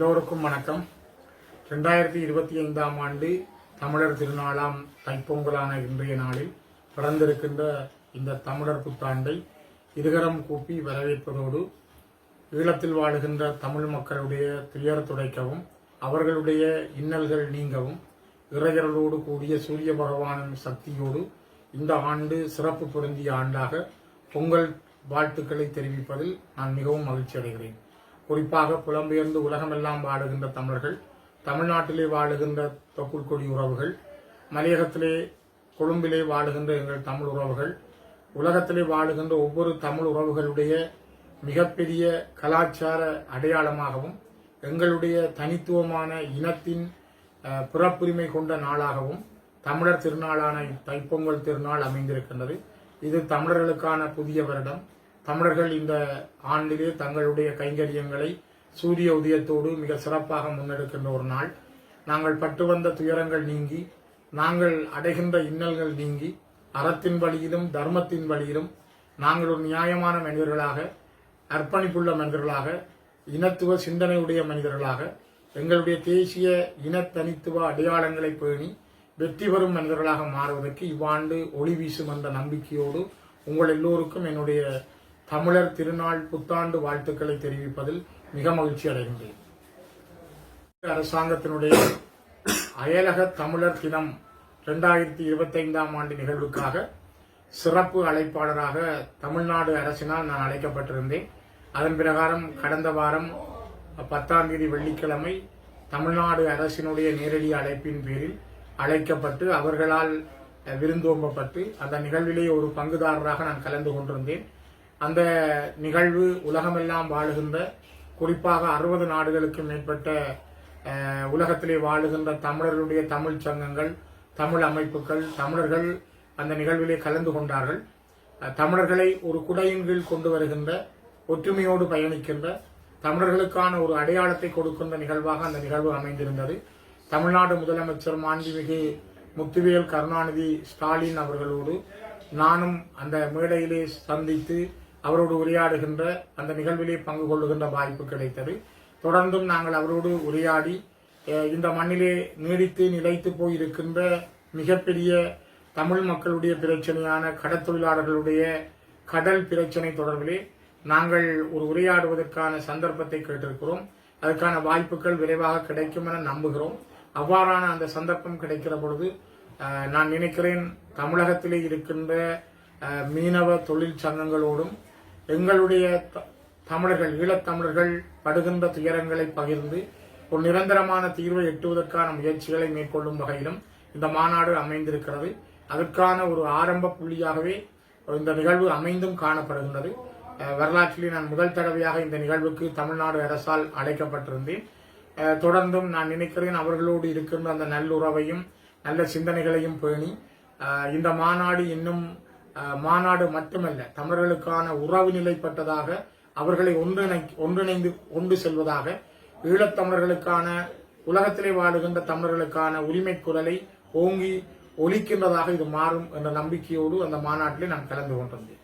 எல்லோருக்கும் வணக்கம். ரெண்டாயிரத்தி இருபத்தி ஐந்தாம் ஆண்டு தமிழர் திருநாளாம் தைப்பொங்கலான இன்றைய நாளில் பிறந்திருக்கின்ற இந்த தமிழர் புத்தாண்டை இருகரம் கூப்பி வரவேற்பதோடு ஈழத்தில் வாழுகின்ற தமிழ் மக்களுடைய துயர் துடைக்கவும் அவர்களுடைய இன்னல்கள் நீங்கவும் இறையர்களோடு கூடிய சூரிய பகவானின் சக்தியோடு இந்த ஆண்டு சிறப்பு பொருந்திய ஆண்டாக பொங்கல் வாழ்த்துக்களை தெரிவிப்பதில் நான் மிகவும் மகிழ்ச்சி அடைகிறேன் குறிப்பாக புலம்பெயர்ந்து உலகமெல்லாம் வாழுகின்ற தமிழர்கள் தமிழ்நாட்டிலே வாழுகின்ற தொக்குள் கொடி உறவுகள் மலையகத்திலே கொழும்பிலே வாழுகின்ற எங்கள் தமிழ் உறவுகள் உலகத்திலே வாழுகின்ற ஒவ்வொரு தமிழ் உறவுகளுடைய மிகப்பெரிய கலாச்சார அடையாளமாகவும் எங்களுடைய தனித்துவமான இனத்தின் பிறப்புரிமை கொண்ட நாளாகவும் தமிழர் திருநாளான தைப்பொங்கல் திருநாள் அமைந்திருக்கின்றது. இது தமிழர்களுக்கான புதிய வருடம். தமிழர்கள் இந்த ஆண்டிலே தங்களுடைய கைங்கரியங்களை சூரிய உதயத்தோடு மிக சிறப்பாக முன்னெடுக்கின்ற ஒரு நாள். நாங்கள் பட்டு வந்த துயரங்கள் நீங்கி நாங்கள் அடைகின்ற இன்னல்கள் நீங்கி அறத்தின் வழியிலும் தர்மத்தின் வழியிலும் நாங்கள் ஒரு நியாயமான மனிதர்களாக அர்ப்பணிப்புள்ள மனிதர்களாக இனத்துவ சிந்தனையுடைய மனிதர்களாக எங்களுடைய தேசிய இனத்தனித்துவ அடையாளங்களை பேணி வெற்றி பெறும் மனிதர்களாக மாறுவதற்கு இவ்வாண்டு ஒளி வீசும் என்ற நம்பிக்கையோடு உங்கள் எல்லோருக்கும் என்னுடைய தமிழர் திருநாள் புத்தாண்டு வாழ்த்துக்களை தெரிவிப்பதில் மிக மகிழ்ச்சி அடைகின்றேன். அரசாங்கத்தினுடைய அயலக தமிழர் தினம் இரண்டாயிரத்தி இருபத்தைந்தாம் ஆண்டு நிகழ்வுக்காக சிறப்பு அழைப்பாளராக தமிழ்நாடு அரசினால் நான் அழைக்கப்பட்டிருந்தேன். அதன் பிரகாரம் கடந்த வாரம் பத்தாம் தேதி வெள்ளிக்கிழமை தமிழ்நாடு அரசினுடைய நேரடி அழைப்பின் பேரில் அழைக்கப்பட்டு அவர்களால் விருந்தோம்பப்பட்டு அந்த நிகழ்விலே ஒரு பங்குதாரராக நான் கலந்து கொண்டிருந்தேன். அந்த நிகழ்வு உலகமெல்லாம் வாழுகின்ற குறிப்பாக அறுபது நாடுகளுக்கு மேற்பட்ட உலகத்திலே வாழுகின்ற தமிழர்களுடைய தமிழ் சங்கங்கள் தமிழ் அமைப்புகள் தமிழர்கள் அந்த நிகழ்விலே கலந்து கொண்டார்கள். தமிழர்களை ஒரு குடையின் கீழ் கொண்டு வருகின்ற ஒற்றுமையோடு பயணிக்கின்ற தமிழர்களுக்கான ஒரு அடையாளத்தை கொடுக்கின்ற நிகழ்வாக அந்த நிகழ்வு அமைந்திருந்தது. தமிழ்நாடு முதலமைச்சர் மாண்புமிகு முத்துவேல் கருணாநிதி ஸ்டாலின் அவர்களோடு நானும் அந்த மேடையிலே சந்தித்து அவரோடு உரையாடுகின்ற அந்த நிகழ்விலே பங்கு கொள்ளுகின்ற வாய்ப்பு கிடைத்தது. தொடர்ந்தும் நாங்கள் அவரோடு உரையாடி இந்த மண்ணிலே நீடித்து நிலைத்து போயிருக்கின்ற மிகப்பெரிய தமிழ் மக்களுடைய பிரச்சனையான கடற்தொழிலாளர்களுடைய கடல் பிரச்சனை தொடர்பிலே நாங்கள் ஒரு உரையாடுவதற்கான சந்தர்ப்பத்தை கேட்டிருக்கிறோம். அதற்கான வாய்ப்புகள் விரைவாக கிடைக்கும் என நம்புகிறோம். அவ்வாறான அந்த சந்தர்ப்பம் கிடைக்கிற பொழுது நான் நினைக்கிறேன் தமிழகத்திலே இருக்கின்ற மீனவ தொழிற்சங்கங்களோடும் எங்களுடைய த- தமிழர்கள் ஈழத்தமிழர்கள் படுகின்ற துயரங்களை பகிர்ந்து ஒரு நிரந்தரமான தீர்வை எட்டுவதற்கான முயற்சிகளை மேற்கொள்ளும் வகையிலும் இந்த மாநாடு அமைந்திருக்கிறது. அதற்கான ஒரு ஆரம்ப புள்ளியாகவே இந்த நிகழ்வு அமைந்தும் காணப்படுகின்றது. வரலாற்றிலே நான் முதல் தடவையாக இந்த நிகழ்வுக்கு தமிழ்நாடு அரசால் அழைக்கப்பட்டிருந்தேன். தொடர்ந்தும் நான் நினைக்கிறேன் அவர்களோடு இருக்கின்ற அந்த நல்லுறவையும் நல்ல சிந்தனைகளையும் பேணி இந்த மாநாடு இன்னும் மாநாடு மட்டுமல்ல தமிழர்களுக்கான உறவு நிலைப்பட்டதாக அவர்களை ஒன்றிணை ஒன்றிணைந்து கொண்டு செல்வதாக ஈழத்தமிழர்களுக்கான உலகத்திலே வாழுகின்ற தமிழர்களுக்கான உரிமை குரலை ஓங்கி ஒலிக்கின்றதாக இது மாறும் என்ற நம்பிக்கையோடு அந்த மாநாட்டிலே நான் கலந்து கொண்டிருந்தேன்